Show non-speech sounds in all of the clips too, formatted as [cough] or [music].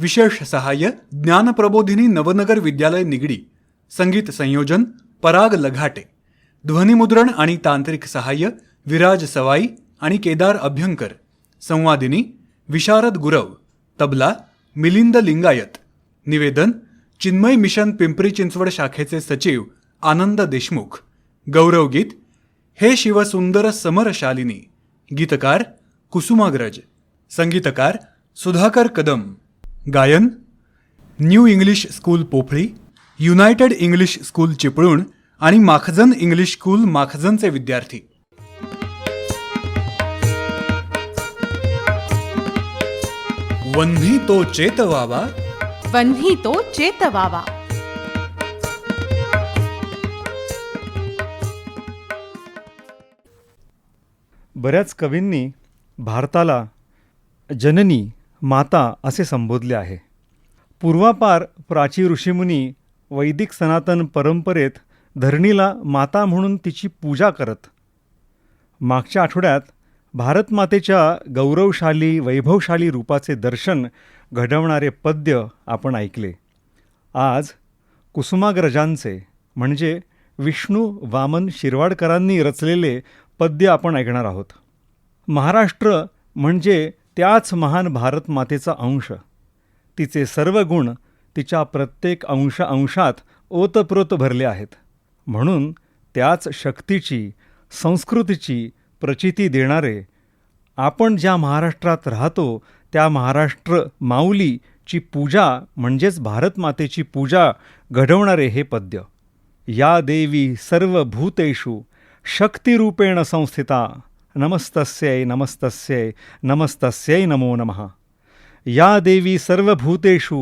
विशेष सहाय्य ज्ञानप्रबोधिनी नवनगर विद्यालय निगडी संगीत संयोजन पराग लघाटे ध्वनिमुद्रण आणि तांत्रिक सहाय्य विराज सवाई आणि केदार अभ्यंकर संवादिनी विशारद गुरव तबला मिलिंद लिंगायत निवेदन चिन्मय मिशन पिंपरी चिंचवड शाखेचे सचिव आनंद देशमुख गौरवगीत हे शिवसुंदर समरशालिनी गीतकार कुसुमाग्रज संगीतकार सुधाकर कदम गायन New English School Pophali United English School Chiplun आणि माखजन इंग्लिश स्कूल माखजनचे विद्यार्थी. वन्ही तो चेतवावा वन्ही तो चेतवावा बऱ्याच कवींनी भारताला जननी माता असे संबोधले आहे. पूर्वापार प्राची ऋषीमुनी वैदिक सनातन परंपरेत धरणीला माता म्हणून तिची पूजा करत. मागच्या आठवड्यात भारतमातेच्या गौरवशाली वैभवशाली रूपाचे दर्शन घडवणारे पद्य आपण ऐकले. आज कुसुमाग्रजांचे म्हणजे विष्णू वामन शिरवाडकरांनी रचलेले पद्य आपण ऐकणार आहोत. महाराष्ट्र म्हणजे त्याच महान भारतमातेचा अंश. तिचे सर्व गुण तिच्या प्रत्येक अंश अंशात ओतप्रोत भरले आहेत. म्हणून त्याच शक्तीची संस्कृतीची प्रचिती देणारे आपण ज्या महाराष्ट्रात राहतो त्या महाराष्ट्र माऊलीची पूजा म्हणजेच भारतमातेची पूजा घडवणारे हे पद्य. या देवी सर्व भूतेषु शक्तिरूपेण संस्थिता. नमस्तस्यै नमस्तस्यै नमस्तस्यै नमो नमः। या देवी सर्वभूतेषु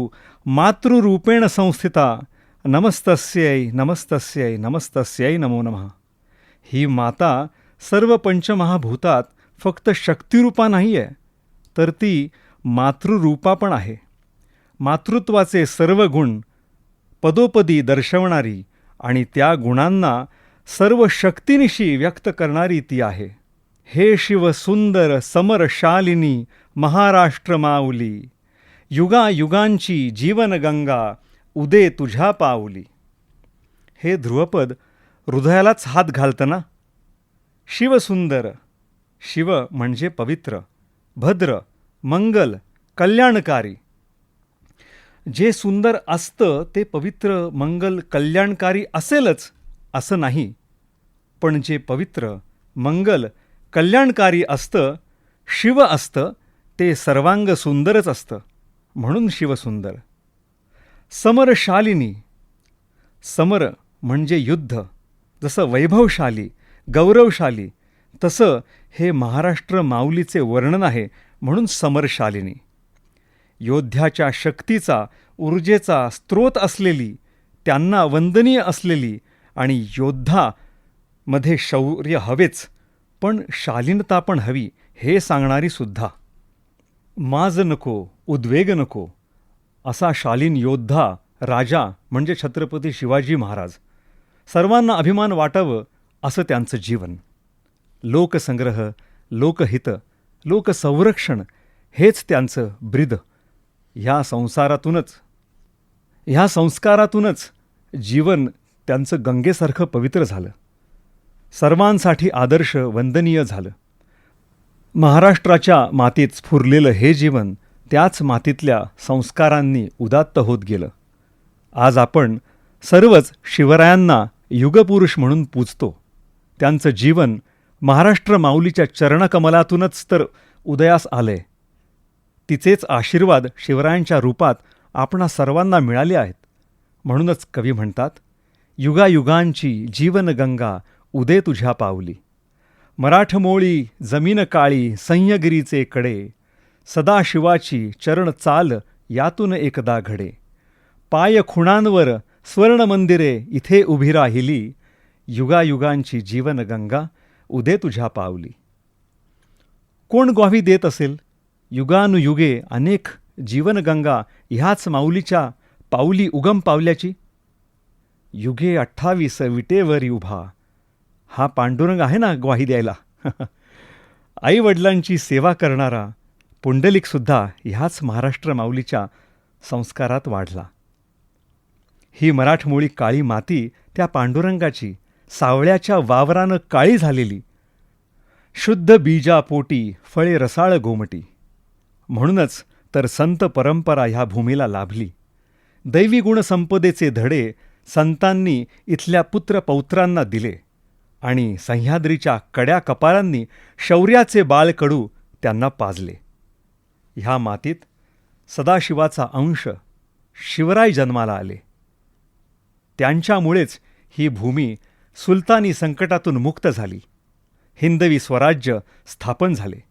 मातृरूपेण संस्थिता नमस्तस्यै नमस्तस्यै नमस्तस्यै नमो नमः। ही माता सर्व पंचमहाभूतात फक्त शक्तिरूपा नाही आहे तर ती मातृरूपा पण आहे। मातृत्वाचे सर्व गुण पदोपदी दर्शवणारी आणि त्या गुणांना सर्व शक्तीनिशी व्यक्त करणारी ती आहे। हे शिव सुंदर समरशालिनी महाराष्ट्र माऊली. युगायुगांची जीवनगंगा उदे तुझ्या पाऊली. हे ध्रुवपद हृदयालाच हात घालतं ना शिवसुंदर शिव म्हणजे पवित्र भद्र मंगल कल्याणकारी. जे सुंदर असतं ते पवित्र मंगल कल्याणकारी असेलच असं नाही पण जे पवित्र मंगल कल्याणकारी असतं शिव असतं ते सर्वांग सुंदरच असतं म्हणून शिवसुंदर समरशालिनी. समर म्हणजे युद्ध जसं वैभवशाली गौरवशाली तसं हे महाराष्ट्र माऊलीचे वर्णन आहे म्हणून समरशालिनी. योद्ध्याच्या शक्तीचा ऊर्जेचा स्रोत असलेली त्यांना वंदनीय असलेली आणि योद्धा मध्ये शौर्य हवेच पण शालीनता पण हवी हे सांगणारी सुद्धा. माज नको उद्वेग नको असा शालीन योद्धा राजा म्हणजे छत्रपती शिवाजी महाराज. सर्वांना अभिमान वाटावं असं त्यांचं जीवन. लोकसंग्रह लोकहित लोकसंरक्षण हेच त्यांचं ब्रिद. ह्या संसारातूनच ह्या संस्कारातूनच जीवन त्यांचं गंगेसारखं पवित्र झालं. सर्वांसाठी आदर्श वंदनीय झालं. महाराष्ट्राच्या मातीत स्फुरलेलं हे जीवन त्याच मातीतल्या संस्कारांनी उदात्त होत गेलं. आज आपण सर्वच शिवरायांना युगपुरुष म्हणून पूजतो. त्यांचं जीवन महाराष्ट्र माऊलीच्या चरणकमलातूनच तर उदयास आलंय. तिचेच आशीर्वाद शिवरायांच्या रूपात आपणा सर्वांना मिळाले आहेत. म्हणूनच कवी म्हणतात युगायुगांची जीवनगंगा उदे तुझ्या पावली. मराठमोळी जमीन काळी संयगिरीचे कडे. सदाशिवाची चरण चाल यातून एकदा घडे. पाय खुणांवर स्वर्णमंदिरे इथे उभी राहिली. युगायुगांची जीवनगंगा उदे तुझ्या पावली. कोण ग्वाही देत असेल? युगानुयुगे अनेक जीवनगंगा ह्याच माऊलीच्या पाऊली उगम पावल्याची? युगे अठ्ठावीस विटेवरी उभा. हा पांडुरंग आहे ना ग्वाही द्यायला? [laughs] आई वडिलांची सेवा करणारा पुंडलिकसुद्धा ह्याच महाराष्ट्र माऊलीच्या संस्कारात वाढला. ही मराठमोळी काळी माती त्या पांडुरंगाची सावळ्याच्या वावरानं काळी झालेली. शुद्ध बीजापोटी फळे रसाळ गोमटी. म्हणूनच तर संत परंपरा ह्या भूमीला लाभली. दैवी गुणसंपदेचे धडे संतांनी इथल्या पुत्रपौत्रांना दिले. आणि सह्याद्रीच्या कड्या कपारांनी शौर्याचे बाळकडू त्यांना पाजले. ह्या मातीत सदाशिवाचा अंश शिवराय जन्माला आले. त्यांच्यामुळेच ही भूमी सुलतानी संकटातून मुक्त झाली. हिंदवी स्वराज्य स्थापन झाले.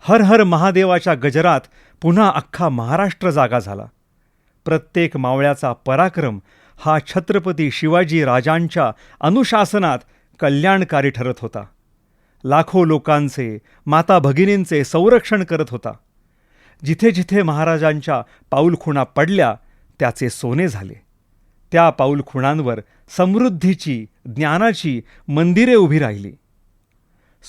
हर हर महादेवाच्या गजरात पुन्हा अख्खा महाराष्ट्र जागा झाला. प्रत्येक मावळ्याचा पराक्रम हा छत्रपती शिवाजी राजांच्या अनुशासनात कल्याणकारी ठरत होता. लाखो लोकांचे माता भगिनींचे संरक्षण करत होता. जिथे जिथे महाराजांच्या पाऊलखुणा पडल्या त्याचे सोने झाले. त्या पाऊलखुणांवर समृद्धीची ज्ञानाची मंदिरे उभी राहिली.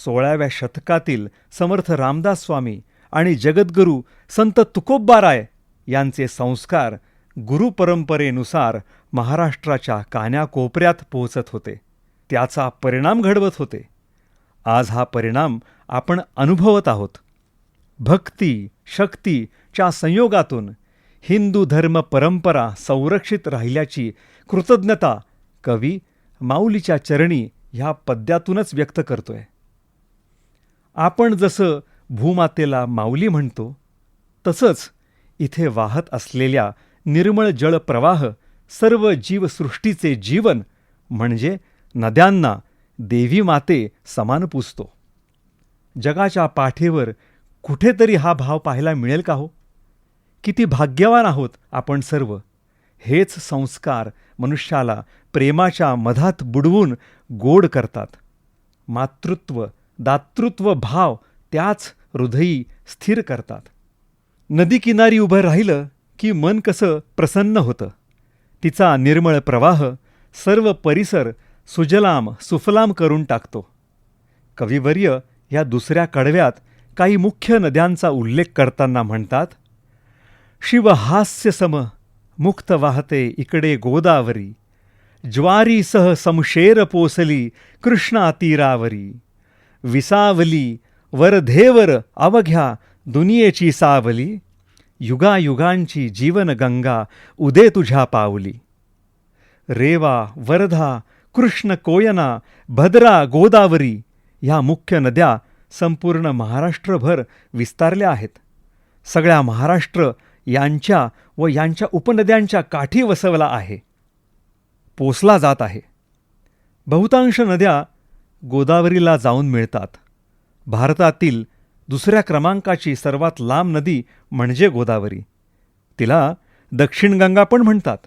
सोळाव्या शतकातील समर्थ रामदास स्वामी आणि जगद्गुरू संत तुकोब्बाराय यांचे संस्कार गुरुपरंपरेनुसार महाराष्ट्राच्या कान्याकोपऱ्यात पोहोचत होते. त्याचा परिणाम घडवत होते. आज हा परिणाम आपण अनुभवत आहोत. भक्ती शक्तीच्या संयोगातून हिंदू धर्म परंपरा संरक्षित राहिल्याची कृतज्ञता कवी माऊलीच्या चरणी ह्या पद्यातूनच व्यक्त करतोय. आपण जसं भूमातेला माऊली म्हणतो तसंच इथे वाहत असलेल्या निर्मळ जलप्रवाह सर्व जीवसृष्टीचे जीवन म्हणजे नद्यांना देवी माते समान पुजतो जगाच्या पाठीवर कुठेतरी हा भाव पाहायला मिळेल का हो? किती भाग्यवान आहोत आपण सर्व. हेच संस्कार मनुष्याला प्रेमाच्या मधात बुडवून गोड करतात. मातृत्व दातृत्व भाव त्याच हृदयी स्थिर करतात. नदीकिनारी उभं राहिलं की मन कसं प्रसन्न होतं. तिचा निर्मळ प्रवाह सर्व परिसर सुजलाम सुफलाम करून टाकतो. कविवर्य या दुसऱ्या कडव्यात काही मुख्य नद्यांचा उल्लेख करताना म्हणतात शिवहास्यसम मुक्त वाहते इकडे गोदावरी ज्वारीसह समशेर पोसली कृष्णा तीरावरी विसावली वरधेवर अवघ्या दुनियेची सावली युगायुगांची जीवनगंगा उदे तुझ्या पावली. रेवा वर्धा कृष्ण कोयना भद्रा गोदावरी ह्या मुख्य नद्या संपूर्ण महाराष्ट्रभर विस्तारल्या आहेत. सगळ्या महाराष्ट्र यांच्या व यांच्या उपनद्यांच्या काठी वसवला आहे. पोसला जात आहे. बहुतांश नद्या गोदावरीला जाऊन मिळतात. भारतातील दुसऱ्या क्रमांकाची सर्वात लांब नदी म्हणजे गोदावरी. तिला दक्षिण गंगा पण म्हणतात.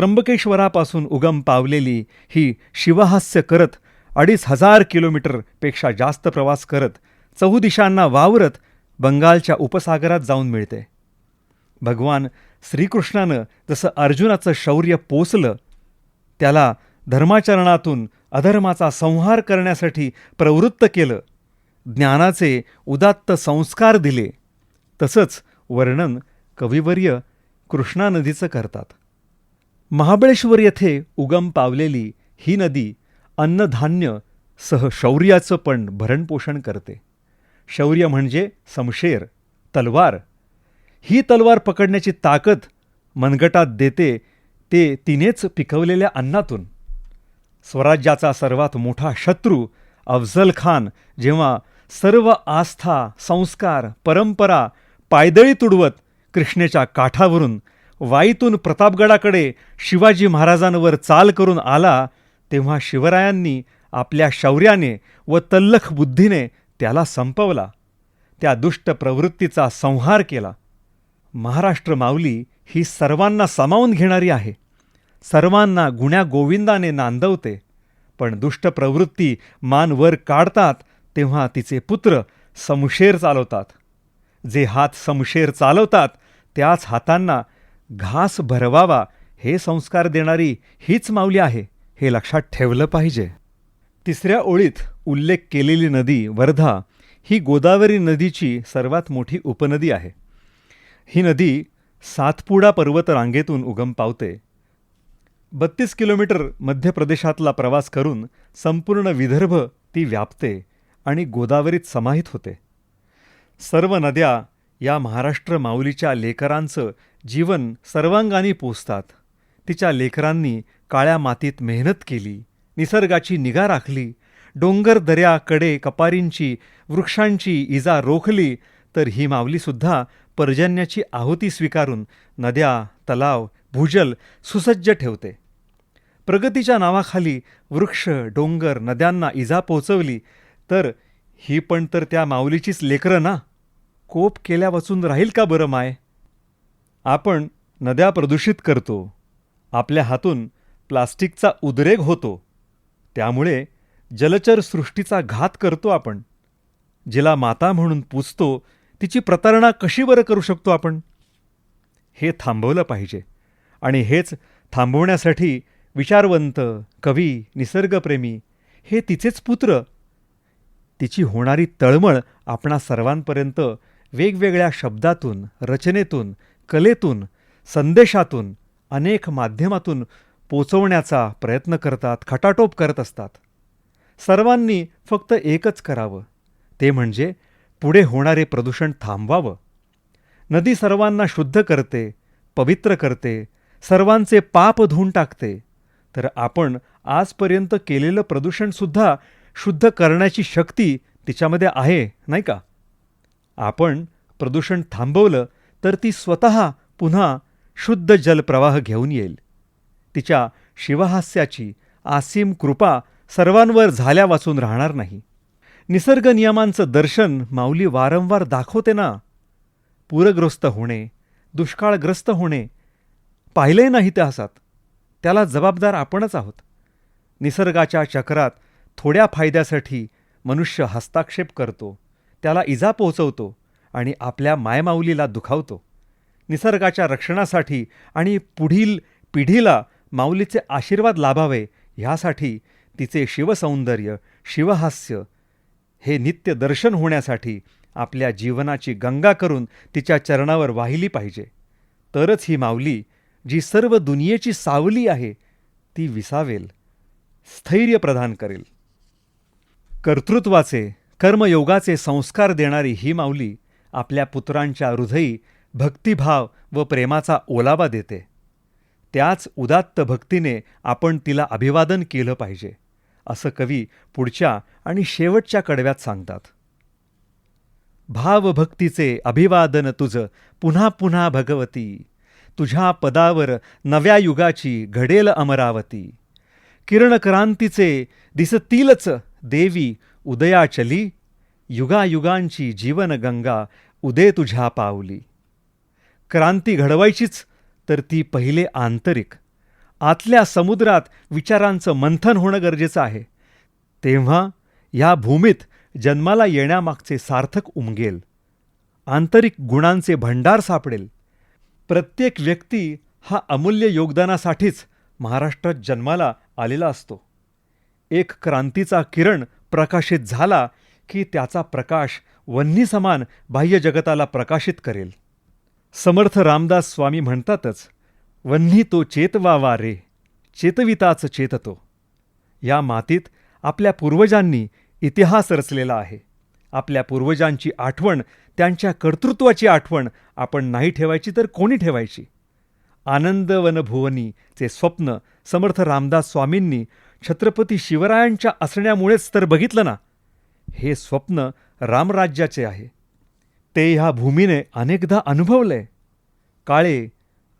त्र्यंबकेश्वरापासून उगम पावलेली ही शिवहास्य करत अडीच हजार किलोमीटरपेक्षा जास्त प्रवास करत चहुदिशांना वावरत बंगालच्या उपसागरात जाऊन मिळते. भगवान श्रीकृष्णानं जसं अर्जुनाचं शौर्य पोचलं त्याला धर्माचरणातून अधर्माचा संहार करण्यासाठी प्रवृत्त केलं ज्ञानाचे उदात्त संस्कार दिले तसंच वर्णन कविवर्य कृष्णा नदीचं करतात. महाबळेश्वर येथे उगम पावलेली ही नदी अन्नधान्य सह शौर्याचं पण भरणपोषण करते. शौर्य म्हणजे समशेर तलवार. ही तलवार पकडण्याची ताकद मनगटात देते ते तिनेच पिकवलेल्या अन्नातून. स्वराज्याचा सर्वात मोठा शत्रू अफजल खान जेव्हा सर्व आस्था संस्कार परंपरा पायदळी तुडवत कृष्णेच्या काठावरून वाईतून प्रतापगडाकडे शिवाजी महाराजांवर चाल करून आला तेव्हा शिवरायांनी आपल्या शौर्याने व तल्लख बुद्धीने त्याला संपवला. त्या दुष्ट प्रवृत्तीचा संहार केला. महाराष्ट्र माऊली ही सर्वांना सामावून घेणारी आहे. सर्वांना गुण्या गोविंदाने नांदवते. पण दुष्ट प्रवृत्ती मान वर काढतात तेव्हा तिचे पुत्र समशेर चालवतात. जे हात समशेर चालवतात त्याच हातांना घास भरवावा हे संस्कार देणारी हीच माऊली आहे हे लक्षात ठेवलं पाहिजे. तिसऱ्या ओळीत उल्लेख केलेली नदी वर्धा ही गोदावरी नदीची सर्वात मोठी उपनदी आहे. ही नदी सातपुडा पर्वत रांगेतून उगम पावते. बत्तीस किलोमीटर मध्य प्रदेशातला प्रवास करून संपूर्ण विदर्भ ती व्यापते आणि गोदावरीत समाहित होते. सर्व नद्या या महाराष्ट्र माऊलीच्या लेकरांचं जीवन सर्वांगाने पोचतात तिच्या लेकरांनी काळ्या मातीत मेहनत केली निसर्गाची निगा राखली डोंगर दऱ्या कडे कपारींची वृक्षांची इजा रोखली तर ही माऊलीसुद्धा पर्जन्याची आहुती स्वीकारून नद्या तलाव भूजल सुसज्ज ठेवते. प्रगतीच्या नावाखाली वृक्ष डोंगर नद्यांना इजा पोचवली तर ही पण तर त्या माऊलीचीच लेकरं ना? कोप केल्या वाचून राहील का बरं माय? आपण नद्या प्रदूषित करतो. आपल्या हातून प्लास्टिकचा उद्रेक होतो. त्यामुळे जलचर सृष्टीचा घात करतो आपण. जिला माता म्हणून पूजतो तिची प्रतारणा कशी बरं करू शकतो आपण? हे थांबवलं पाहिजे. आणि हेच थांबवण्यासाठी विचारवंत कवी निसर्गप्रेमी हे तिचेच पुत्र. तिची होणारी तळमळ आपणा सर्वांपर्यंत वेगवेगळ्या शब्दातून रचनेतून कलेतून संदेशातून अनेक माध्यमातून पोचवण्याचा प्रयत्न करतात खटाटोप करत असतात. सर्वांनी फक्त एकच करावं. ते म्हणजे पुढे होणारे प्रदूषण थांबवावं. नदी सर्वांना शुद्ध करते पवित्र करते सर्वांचे पाप धुवून टाकते. तर आपण आजपर्यंत केलेलं प्रदूषणसुद्धा शुद्ध करण्याची शक्ती तिच्यामध्ये आहे नाही का? आपण प्रदूषण थांबवलं तर ती स्वतः पुन्हा शुद्ध जलप्रवाह घेऊन येईल. तिच्या शिवहास्याची आसीम कृपा सर्वांवर झाल्या वाचून राहणार नाही. निसर्ग नियमांचं दर्शन माऊली वारंवार दाखवते ना? पूरग्रस्त होणे दुष्काळग्रस्त होणे पाहिलंय ना इतिहासात त्याला जबाबदार आपणच आहोत. निसर्गाच्या चक्रात थोड्या फायद्यासाठी मनुष्य हस्तक्षेप करतो. त्याला इजा पोहोचवतो आणि आपल्या मायमाऊलीला दुखावतो. निसर्गाच्या रक्षणासाठी आणि पुढील पिढीला माऊलीचे आशीर्वाद लाभावे ह्यासाठी तिचे शिवसौंदर्य शिवहास्य हे नित्य दर्शन होण्यासाठी आपल्या जीवनाची गंगा करून तिच्या चरणावर वाहिली पाहिजे. तरच ही माऊली जी सर्व दुनियेची सावली आहे ती विसावेल. स्थैर्य प्रदान करेल. कर्तृत्वाचे कर्मयोगाचे संस्कार देणारी ही माऊली आपल्या पुत्रांच्या हृदयी भक्तिभाव व प्रेमाचा ओलावा देते. त्याच उदात्त भक्तीने आपण तिला अभिवादन केलं पाहिजे असं कवी पुढच्या आणि शेवटच्या कडव्यात सांगतात. भावभक्तीचे अभिवादन तुझ पुन्हा पुन्हा भगवती तुझ्या पदावर नव्या युगाची घडेल अमरावती. किरणक्रांतीचे दिसतीलच देवी उदयाचली युगायुगांची जीवनगंगा उदे तुझ्या पावली क्रांती घडवायचीच तर ती पहिले आंतरिक. आतल्या समुद्रात विचारांचं मंथन होणं गरजेचं आहे. तेव्हा या भूमीत जन्माला येण्यामागचे सार्थक उमगेल. आंतरिक गुणांचे भंडार सापडेल. प्रत्येक व्यक्ती हा अमूल्य योगदानासाठीच महाराष्ट्रात जन्माला आलेला असतो. एक क्रांतीचा किरण प्रकाशित झाला की त्याचा प्रकाश वन्नीसमान बाह्य जगताला प्रकाशित करेल. समर्थ रामदास स्वामी म्हणतातच वन्ही तो चेतवावा रे चेतविताच चेततो. या मातीत आपल्या पूर्वजांनी इतिहास रचलेला आहे. आपल्या पूर्वजांची आठवण त्यांच्या कर्तृत्वाची आठवण आपण नाही ठेवायची तर कोणी ठेवायची? आनंदवनभुवनीचे स्वप्न समर्थ रामदास स्वामींनी छत्रपती शिवरायांच्या असण्यामुळेच तर बघितलं ना. हे स्वप्न रामराज्याचे आहे. ते ह्या भूमीने अनेकदा अनुभवलंय. काळे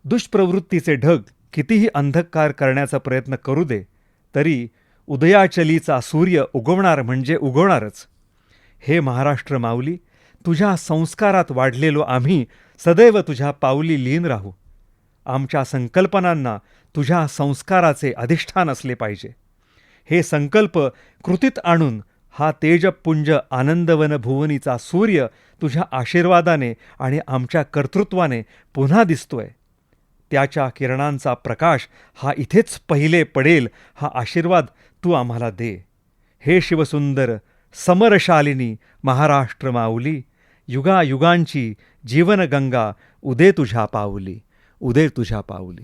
दुष्प्रवृत्तीचे ढग कितीही अंधकार करण्याचा प्रयत्न करू दे तरी उदयाचलीचा सूर्य उगवणार म्हणजे उगवणारच. हे महाराष्ट्र माऊली तुझ्या संस्कारात वाढलेलो आम्ही सदैव तुझ्या पावली लीन राहू. आमच्या संकल्पनांना तुझ्या संस्काराचे अधिष्ठान असले पाहिजे. हे संकल्प कृतीत आणून हा तेजपुंज आनंदवन भुवनीचा सूर्य तुझ्या आशीर्वादाने आणि आमच्या कर्तृत्वाने पुन्हा दिसतोय. त्याच्या किरणांचा प्रकाश हा इथेच पहिले पडेल हा आशीर्वाद तू आम्हाला दे. हे शिवसुंदर समरशालिनी महाराष्ट्र माऊली युगायुगांची जीवनगंगा उदे तुझ्या पाऊली उदे तुझ्या पाऊली.